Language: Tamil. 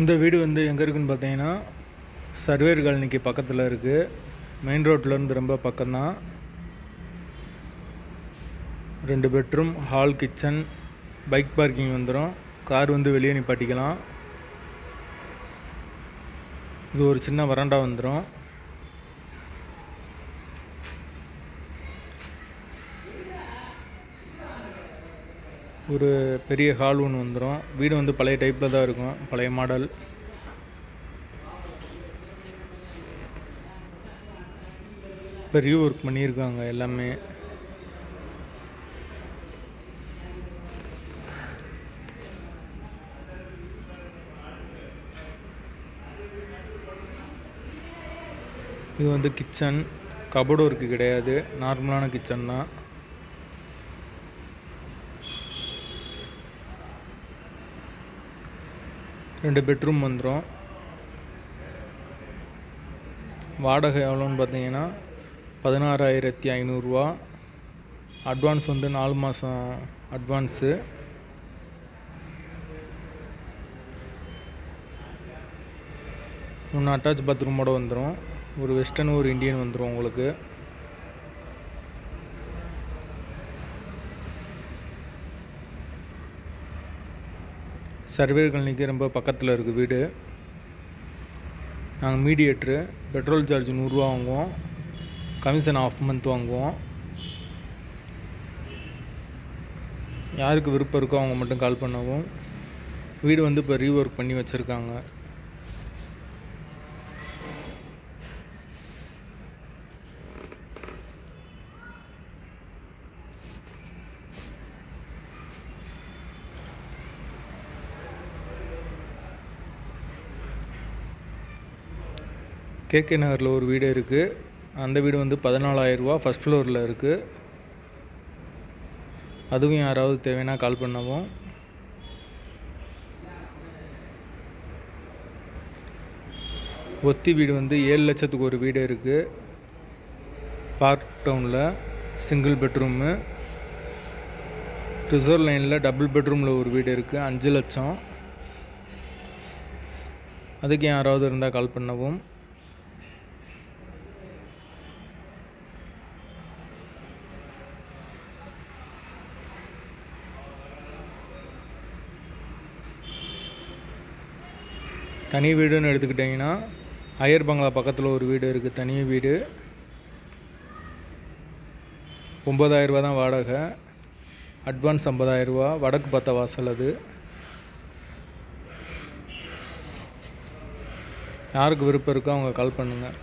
இந்த வீடு வந்து எங்கே இருக்குன்னு பார்த்தீங்கன்னா சர்வேர் காலனிக்கு பக்கத்தில் இருக்குது மெயின் ரோட்லேருந்து ரொம்ப பக்கம்தான். ரெண்டு bedroom hall kitchen bike parking வந்துடும் கார் வந்து வெளியே நிப்பாட்டிக்கலாம். இது ஒரு சின்ன வராண்டா வந்துடும் ஒரு பெரிய ஹால் ஒன்று வந்துடும் வீடு வந்து பழைய டைப்பில் தான் இருக்கும். பழைய மாடல் இப்போ ரீ ஒர்க் பண்ணியிருக்காங்க எல்லாமே. இது வந்து கிச்சன் கபோர்டு ஒர்க்கு கிடையாது. நார்மலான கிச்சன் தான். ரெண்டு பெட்ரூம் வந்துடும் வாடகை எவ்வளோன்னு பார்த்தீங்கன்னா பதினாறாயிரத்தி ஐநூறுரூவா அட்வான்ஸ் வந்து நாலு மாதம் அட்வான்ஸு ஒன்று அட்டாச் பாத்ரூமோட வந்துடும் ஒரு வெஸ்டர்ன் ஒரு இண்டியன் வந்துடும் உங்களுக்கு. சர்வே காலனிக்கு ரொம்ப பக்கத்தில் இருக்குது வீடு. நாங்கள் மீடியேட்ரு. பெட்ரோல் சார்ஜ் நூறுரூவா வாங்குவோம். கமிஷன் ஆஃப் மந்த் வாங்குவோம். யாருக்கு விருப்பம் இருக்கோ அவங்க மட்டும் கால் பண்ணவும். வீடு வந்து இப்போ ரீஒர்க் பண்ணி வச்சுருக்காங்க. கேகே நகரில் ஒரு வீடு இருக்குது அந்த வீடு வந்து பதினாலாயிரரூவா ஃபஸ்ட் ஃப்ளோரில் இருக்குது அதுவும் யாராவது தேவைன்னா கால் பண்ணவும். ஒத்தி வீடு வந்து ஏழு லட்சத்துக்கு ஒரு வீடு இருக்குது பார்க் டவுனில் சிங்கிள் பெட்ரூமு ரிசர்வ் லைனில் டபுள் பெட்ரூமில் ஒரு வீடு இருக்குது அஞ்சு லட்சம். அதுக்கு யாராவது இருந்தால் கால் பண்ணவும். தனி வீடுன்னு எடுத்துக்கிட்டிங்கன்னா ஐயர் பங்களா பக்கத்தில் ஒரு வீடு இருக்குது தனி வீடு. ஒம்பதாயிரரூபா தான் வாடகை. அட்வான்ஸ் ஐம்பதாயிரரூபா வடக்கு பத்த வாசல் அது. யாருக்கு விருப்பம் இருக்கோ அவங்க கால் பண்ணுங்கள்